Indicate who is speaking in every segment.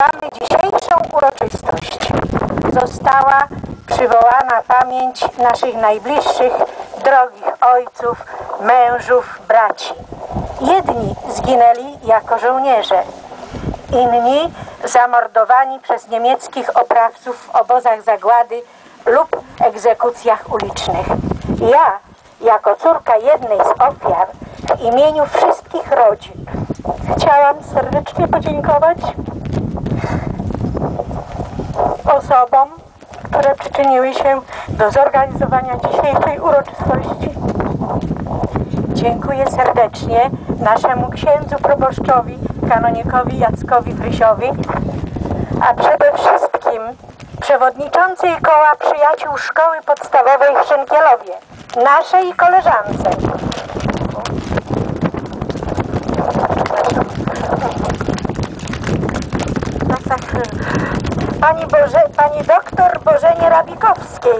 Speaker 1: nazywamy dzisiejszą uroczystość, została przywołana pamięć naszych najbliższych, drogich ojców, mężów, braci. Jedni zginęli jako żołnierze, inni zamordowani przez niemieckich oprawców w obozach zagłady lub egzekucjach ulicznych. Ja, jako córka jednej z ofiar, w imieniu wszystkich rodzin, chciałam serdecznie podziękować osobom, które przyczyniły się do zorganizowania dzisiejszej uroczystości. Dziękuję serdecznie naszemu księdzu proboszczowi, kanonikowi Jackowi Frysiowi, a przede wszystkim przewodniczącej koła przyjaciół szkoły podstawowej w Szynkielowie, naszej koleżance. Pani, Boże, pani doktor Bożenie Rabikowskiej.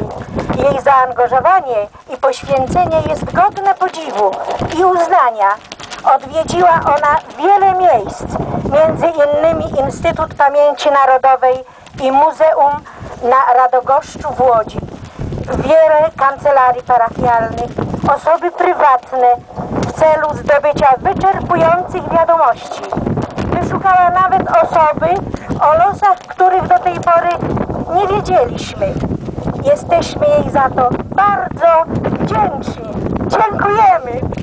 Speaker 1: Jej zaangażowanie i poświęcenie jest godne podziwu i uznania. Odwiedziła ona wiele miejsc, między innymi Instytut Pamięci Narodowej i Muzeum na Radogoszczu w Łodzi. Wiele kancelarii parafialnych, osoby prywatne w celu zdobycia wyczerpujących wiadomości. Wyszukała nawet osoby, o losach których do tej pory nie wiedzieliśmy. Jesteśmy jej za to bardzo wdzięczni. Dziękujemy!